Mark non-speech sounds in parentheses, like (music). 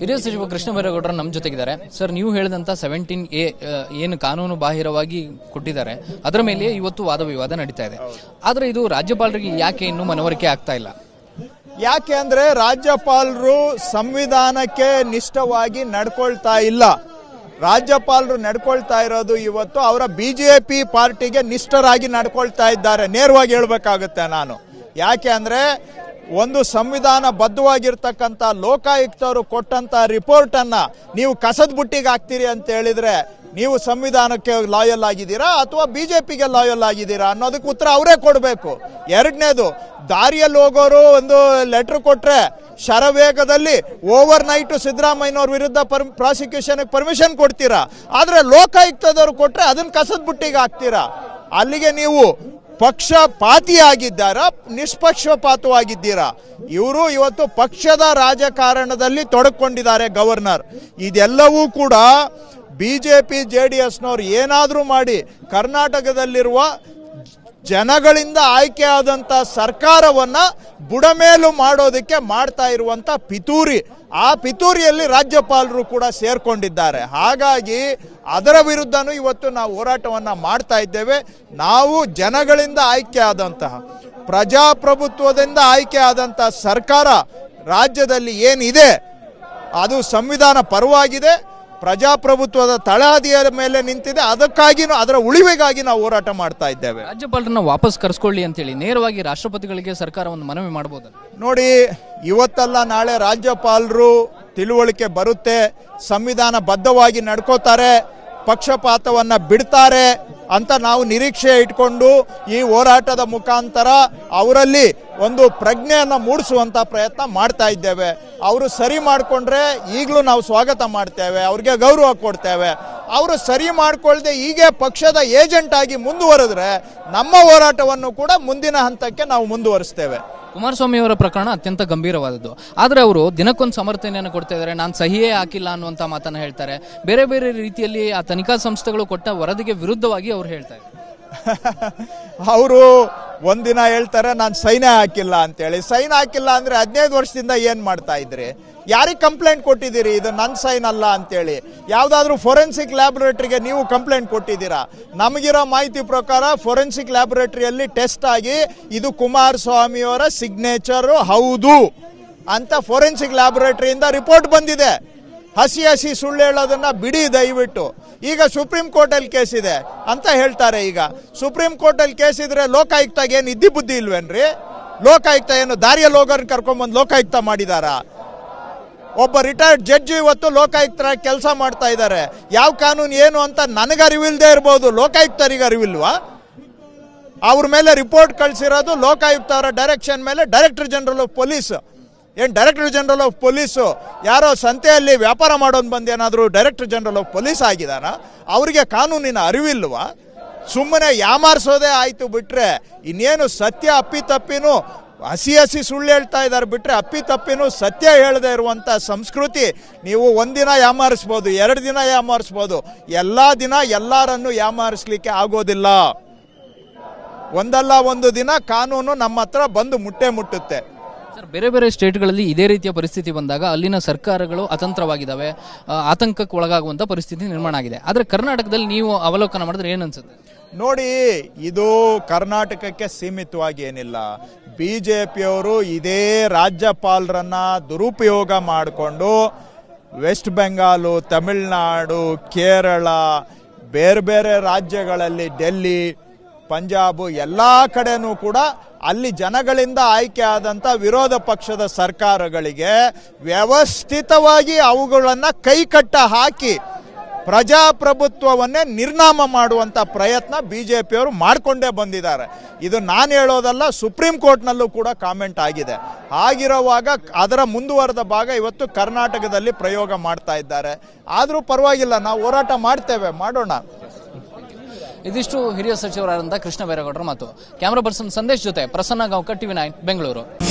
ಹಿರಿಯ ಸಚಿವ ಕೃಷ್ಣ ಬೈರೇಗೌಡರು ನಮ್ಮ ಜೊತೆಗಿದ್ದಾರೆ. ಸರ್, ನೀವು ಹೇಳಿದಂತ ಸೆವೆಂಟೀನ್ ಎ ಏನು ಕಾನೂನು ಬಾಹಿರವಾಗಿ ಕೊಟ್ಟಿದ್ದಾರೆ. ಅದರ ಮೇಲೆ ಇವತ್ತು ವಾದ ವಿವಾದ ನಡೀತಾ ಇದೆ. ಆದ್ರೆ ಇದು ರಾಜ್ಯಪಾಲರಿಗೆ ಯಾಕೆ ಇನ್ನೂ ಮನವರಿಕೆ ಆಗ್ತಾ ಇಲ್ಲ? ಯಾಕೆ ಅಂದ್ರೆ ರಾಜ್ಯಪಾಲರು ಸಂವಿಧಾನಕ್ಕೆ ನಿಷ್ಠವಾಗಿ ನಡ್ಕೊಳ್ತಾ ಇಲ್ಲ. ರಾಜ್ಯಪಾಲರು ನಡ್ಕೊಳ್ತಾ ಇರೋದು ಇವತ್ತು ಅವರ ಬಿಜೆಪಿ ಪಾರ್ಟಿಗೆ ನಿಷ್ಠರಾಗಿ ನಡ್ಕೊಳ್ತಾ ಇದ್ದಾರೆ. ನೇರವಾಗಿ ಹೇಳಬೇಕಾಗುತ್ತೆ ನಾನು. ಯಾಕೆ ಅಂದ್ರೆ ಒಂದು ಸಂವಿಧಾನ ಬದ್ಧವಾಗಿರ್ತಕ್ಕಂಥ ಲೋಕಾಯುಕ್ತವರು ಕೊಟ್ಟಂತ ರಿಪೋರ್ಟ್ ಅನ್ನ ನೀವು ಕಸದ ಬುಟ್ಟಿಗೆ ಹಾಕ್ತೀರಿ ಅಂತ ಹೇಳಿದ್ರೆ ನೀವು ಸಂವಿಧಾನಕ್ಕೆ ಲಾಯಲ್ ಆಗಿದ್ದೀರಾ ಅಥವಾ ಬಿಜೆಪಿಗೆ ಲಾಯಲ್ ಆಗಿದ್ದೀರಾ ಅನ್ನೋದಕ್ಕೆ ಉತ್ತರ ಅವರೇ ಕೊಡಬೇಕು. ಎರಡನೇದು, ದಾರಿಯಲ್ಲಿ ಹೋಗೋರು ಒಂದು ಲೆಟರ್ ಕೊಟ್ರೆ ಶರವೇಗದಲ್ಲಿ ಓವರ್ ನೈಟ್ ಸಿದ್ದರಾಮಯ್ಯನವ್ರ ವಿರುದ್ಧ ಪರ್ ಪ್ರಾಸಿಕ್ಯೂಷನ್ ಪರ್ಮಿಷನ್ ಕೊಡ್ತೀರಾ? ಆದರೆ ಲೋಕಾಯುಕ್ತದವ್ರು ಕೊಟ್ಟರೆ ಅದನ್ನ ಕಸದ ಬುಟ್ಟಿಗೆ ಹಾಕ್ತೀರಾ? ಅಲ್ಲಿಗೆ ನೀವು ಪಕ್ಷಪಾತಿಯಾಗಿದ್ದಾರಾ? ನಿಷ್ಪಕ್ಷಪಾತವಾಗಿದ್ದೀರಾ? ಇವರು ಇವತ್ತು ಪಕ್ಷದ ರಾಜಕಾರಣದಲ್ಲಿ ತೊಡಕೊಂಡಿದ್ದಾರೆ ಗವರ್ನರ್. ಇದೆಲ್ಲವೂ ಕೂಡ B J P J D ಎಸ್ನವ್ರು ಏನಾದರೂ ಮಾಡಿ ಕರ್ನಾಟಕದಲ್ಲಿರುವ ಜನಗಳಿಂದ ಆಯ್ಕೆಯಾದಂಥ ಸರ್ಕಾರವನ್ನ ಬುಡಮೇಲು ಮಾಡೋದಕ್ಕೆ ಮಾಡ್ತಾ ಇರುವಂಥ ಪಿತೂರಿ. ಆ ಪಿತೂರಿಯಲ್ಲಿ ರಾಜ್ಯಪಾಲರು ಕೂಡ ಸೇರ್ಕೊಂಡಿದ್ದಾರೆ. ಹಾಗಾಗಿ ಅದರ ವಿರುದ್ಧನೂ ಇವತ್ತು ನಾವು ಹೋರಾಟವನ್ನ ಮಾಡ್ತಾ ಇದ್ದೇವೆ. ನಾವು ಜನಗಳಿಂದ ಆಯ್ಕೆ ಆದಂತಹ ಪ್ರಜಾಪ್ರಭುತ್ವದಿಂದ ಆಯ್ಕೆ ಆದಂತಹ ಸರ್ಕಾರ ರಾಜ್ಯದಲ್ಲಿ ಏನಿದೆ, ಅದು ಸಂವಿಧಾನ ಪರವಾಗಿದೆ. ಪ್ರಜಾಪ್ರಭುತ್ವದ ತಳಹದಿಯ ಮೇಲೆ ನಿಂತಿದೆ. ಅದಕ್ಕಾಗಿ ಅದರ ಉಳಿವೆಗಾಗಿ ನಾವು ಹೋರಾಟ ಮಾಡ್ತಾ ಇದ್ದೇವೆ. ರಾಜ್ಯಪಾಲರನ್ನ ವಾಪಸ್ ಕರೆಸ್ಕೊಳ್ಳಿ ಅಂತೇಳಿ ನೇರವಾಗಿ ರಾಷ್ಟ್ರಪತಿಗಳಿಗೆ ಸರ್ಕಾರ ಒಂದು ಮನವಿ ಮಾಡಬಹುದು ನೋಡಿ ಇವತ್ತಲ್ಲ ನಾಳೆ ರಾಜ್ಯಪಾಲರು ತಿಳುವಳಿಕೆ ಬರುತ್ತೆ ಸಂವಿಧಾನ ಬದ್ಧವಾಗಿ ನಡ್ಕೋತಾರೆ ಪಕ್ಷಪಾತವನ್ನ ಬಿಡ್ತಾರೆ ಅಂತ ನಾವು ನಿರೀಕ್ಷೆ ಇಟ್ಕೊಂಡು ಈ ಹೋರಾಟದ ಮುಖಾಂತರ ಅವರಲ್ಲಿ ಒಂದು ಪ್ರಜ್ಞೆಯನ್ನು ಮೂಡಿಸುವಂತ ಪ್ರಯತ್ನ ಮಾಡ್ತಾ ಇದ್ದೇವೆ. ಅವರು ಸರಿ ಮಾಡಿಕೊಂಡ್ರೆ ಈಗಲೂ ನಾವು ಸ್ವಾಗತ ಮಾಡ್ತೇವೆ ಅವ್ರಿಗೆ ಗೌರವ ಕೊಡ್ತೇವೆ. ಅವರು ಸರಿ ಮಾಡ್ಕೊಳ್ದೆ ಹೀಗೆ ಪಕ್ಷದ ಏಜೆಂಟ್ ಆಗಿ ಮುಂದುವರೆದ್ರೆ ನಮ್ಮ ಹೋರಾಟವನ್ನು ಕೂಡ ಮುಂದಿನ ಹಂತಕ್ಕೆ ನಾವು ಮುಂದುವರಿಸ್ತೇವೆ. ಕುಮಾರಸ್ವಾಮಿ ಅವರ ಪ್ರಕರಣ ಅತ್ಯಂತ ಗಂಭೀರವಾದದ್ದು. ಆದರೆ ಅವರು ದಿನಕ್ಕೊಂದು ಸಮರ್ಥನೆಯನ್ನು ಕೊಡ್ತಾ ಇದ್ದಾರೆ ನಾನು ಸಹಿಯೇ ಹಾಕಿಲ್ಲ ಅನ್ನುವಂಥ ಮಾತನ್ನ ಹೇಳ್ತಾರೆ. ಬೇರೆ ಬೇರೆ ರೀತಿಯಲ್ಲಿ ಆ ತನಿಖಾ ಸಂಸ್ಥೆಗಳು ಕೊಟ್ಟ ವರದಿಗೆ ವಿರುದ್ಧವಾಗಿ (laughs) ಅವರು ಹೇಳ್ತಾರೆ ಅವರು ಒಂದಿನ ಹೇಳ್ತಾರೆ, ನಾನು ಸೈನೇ ಹಾಕಿಲ್ಲ ಅಂತೇಳಿ. ಸೈನ್ ಹಾಕಿಲ್ಲ ಅಂದರೆ ಹದಿನೈದು ವರ್ಷದಿಂದ ಏನು ಮಾಡ್ತಾ ಇದ್ರಿ? ಯಾರಿಗೆ ಕಂಪ್ಲೇಂಟ್ ಕೊಟ್ಟಿದ್ದೀರಿ? ಇದು ನನ್ನ ಸೈನ್ ಅಲ್ಲ ಅಂತೇಳಿ. ಯಾವುದಾದ್ರೂ ಫೊರೆನ್ಸಿಕ್ ಲ್ಯಾಬೊರೇಟ್ರಿಗೆ ನೀವು ಕಂಪ್ಲೇಂಟ್ ಕೊಟ್ಟಿದ್ದೀರಾ? ನಮಗಿರೋ ಮಾಹಿತಿ ಪ್ರಕಾರ ಫೊರೆನ್ಸಿಕ್ ಲ್ಯಾಬ್ರೇಟ್ರಿಯಲ್ಲಿ ಟೆಸ್ಟ್ ಆಗಿ ಇದು ಕುಮಾರಸ್ವಾಮಿಯವರ ಸಿಗ್ನೇಚರು ಹೌದು ಅಂತ ಫೊರೆನ್ಸಿಕ್ ಲ್ಯಾಬೊರೇಟ್ರಿಯಿಂದ ರಿಪೋರ್ಟ್ ಬಂದಿದೆ. ಹಸಿ ಹಸಿ ಸುಳ್ಳು ಹೇಳೋದನ್ನ ಬಿಡಿ ದಯವಿಟ್ಟು. ಈಗ ಸುಪ್ರೀಂ ಕೋರ್ಟಲ್ಲಿ ಕೇಸ್ ಇದೆ ಅಂತ ಹೇಳ್ತಾರೆ ಈಗ. ಸುಪ್ರೀಂ ಕೋರ್ಟಲ್ಲಿ ಕೇಸ್ ಇದ್ರೆ ಲೋಕಾಯುಕ್ತಾಗ ಏನು ಇದ್ದಿ ಬುದ್ಧಿ ಇಲ್ವೇನ್ರಿ? ಲೋಕಾಯುಕ್ತ ಏನು ದಾರಿಯಲ್ಲಿ ಹೋಗೋರ್ನ ಕರ್ಕೊಂಬಂದು ಲೋಕಾಯುಕ್ತ ಮಾಡಿದಾರಾ? ಒಬ್ಬ ರಿಟೈರ್ಡ್ ಜಡ್ಜ್ ಇವತ್ತು ಲೋಕಾಯುಕ್ತರ ಕೆಲಸ ಮಾಡ್ತಾ ಇದ್ದಾರೆ. ಯಾವ ಕಾನೂನು ಏನು ಅಂತ ನನಗೆ ಅರಿವಿಲ್ದೇ ಇರ್ಬೋದು. ಲೋಕಾಯುಕ್ತರಿಗೆ ಅರಿವಿಲ್ವಾ? ಅವ್ರ ಮೇಲೆ ರಿಪೋರ್ಟ್ ಕಳಿಸಿರೋದು ಲೋಕಾಯುಕ್ತ ಅವರ ಡೈರೆಕ್ಷನ್ ಮೇಲೆ ಡೈರೆಕ್ಟರ್ ಜನರಲ್ ಆಫ್ ಪೊಲೀಸ್ ಏನು ಡೈರೆಕ್ಟರ್ ಜನರಲ್ ಆಫ್ ಪೊಲೀಸು ಯಾರೋ ಸಂತೆಯಲ್ಲಿ ವ್ಯಾಪಾರ ಮಾಡೋದು ಬಂದು ಏನಾದರೂ ಡೈರೆಕ್ಟರ್ ಜನರಲ್ ಆಫ್ ಪೊಲೀಸ್ ಆಗಿದಾನ ಅವರಿಗೆ ಕಾನೂನಿನ ಅರಿವಿಲ್ವಾ? ಸುಮ್ಮನೆ ಯಾಮಾರಿಸೋದೇ ಆಯಿತು ಬಿಟ್ಟರೆ ಇನ್ನೇನು ಸತ್ಯ ಅಪ್ಪಿತಪ್ಪಿನೂ ಹಸಿ ಹಸಿ ಸುಳ್ಳು ಹೇಳ್ತಾ ಇದ್ದಾರೆ ಬಿಟ್ಟರೆ ಅಪ್ಪಿ ತಪ್ಪಿನೂ ಸತ್ಯ ಹೇಳದೇ ಇರುವಂಥ ಸಂಸ್ಕೃತಿ ನೀವು ಒಂದಿನ ಯಾಮಾರಿಸ್ಬೋದು, ಎರಡು ದಿನ ಯಾಮಾರಿಸ್ಬೋದು, ಎಲ್ಲ ದಿನ ಎಲ್ಲರನ್ನು ಯಾಮಾರಿಸ್ಲಿಕ್ಕೆ ಆಗೋದಿಲ್ಲ. ಒಂದಲ್ಲ ಒಂದು ದಿನ ಕಾನೂನು ನಮ್ಮ ಹತ್ರ ಬಂದು ಮುಟ್ಟೆ ಮುಟ್ಟುತ್ತೆ. ಸರ್, ಬೇರೆ ಬೇರೆ ಸ್ಟೇಟ್ಗಳಲ್ಲಿ ಇದೇ ರೀತಿಯ ಪರಿಸ್ಥಿತಿ ಬಂದಾಗ ಅಲ್ಲಿನ ಸರ್ಕಾರಗಳು ಅತಂತ್ರವಾಗಿದ್ದಾವೆ ಆತಂಕಕ್ಕೆ ಒಳಗಾಗುವಂತ ಪರಿಸ್ಥಿತಿ ನಿರ್ಮಾಣ ಆಗಿದೆ. ಆದರೆ ಕರ್ನಾಟಕದಲ್ಲಿ ನೀವು ಅವಲೋಕನ ಮಾಡಿದ್ರೆ ಏನು ನೋಡಿ, ಇದು ಕರ್ನಾಟಕಕ್ಕೆ ಸೀಮಿತವಾಗಿ ಏನಿಲ್ಲ. ಬಿ ಜೆ ಪಿಯವರು ಇದೇ ರಾಜ್ಯಪಾಲರನ್ನ ದುರುಪಯೋಗ ಮಾಡಿಕೊಂಡು ವೆಸ್ಟ್ ಬೆಂಗಾಲು, ತಮಿಳುನಾಡು, ಕೇರಳ, ಬೇರೆ ಬೇರೆ ರಾಜ್ಯಗಳಲ್ಲಿ, ಡೆಲ್ಲಿ ಪಂಜಾಬ್ ಎಲ್ಲ ಕಡೆನೂ ಕೂಡ ಅಲ್ಲಿ ಜನಗಳಿಂದ ಆಯ್ಕೆ ಆದಂಥ ವಿರೋಧ ಪಕ್ಷದ ಸರ್ಕಾರಗಳಿಗೆ ವ್ಯವಸ್ಥಿತವಾಗಿ ಅವುಗಳನ್ನು ಕೈಕಟ್ಟ ಹಾಕಿ ಪ್ರಜಾಪ್ರಭುತ್ವವನ್ನೇ ನಿರ್ನಾಮ ಮಾಡುವಂಥ ಪ್ರಯತ್ನ ಬಿ ಜೆ ಪಿಯವರು ಮಾಡಿಕೊಂಡೇ ಬಂದಿದ್ದಾರೆ. ಇದು ನಾನು ಹೇಳೋದಲ್ಲ, ಸುಪ್ರೀಂ ಕೋರ್ಟ್ನಲ್ಲೂ ಕೂಡ ಕಾಮೆಂಟ್ ಆಗಿದೆ. ಆಗಿರುವಾಗ ಅದರ ಮುಂದುವರೆದ ಭಾಗ ಇವತ್ತು ಕರ್ನಾಟಕದಲ್ಲಿ ಪ್ರಯೋಗ ಮಾಡ್ತಾ ಇದ್ದಾರೆ. ಆದರೂ ಪರವಾಗಿಲ್ಲ, ನಾವು ಹೋರಾಟ ಮಾಡ್ತೇವೆ, ಮಾಡೋಣ. ಇದಿಷ್ಟು ಹಿರಿಯ ಸಚಿವರಾದಂತಹ ಕೃಷ್ಣ ಬೈರೇಗೌಡರ ಮಾತು. ಕ್ಯಾಮರಾ ಪರ್ಸನ್ ಸಂದೇಶ್ ಜೊತೆ ಪ್ರಸನ್ನ ಗಾಂವ್ಕರ್, ಟಿವಿ ನೈನ್, ಬೆಂಗಳೂರು.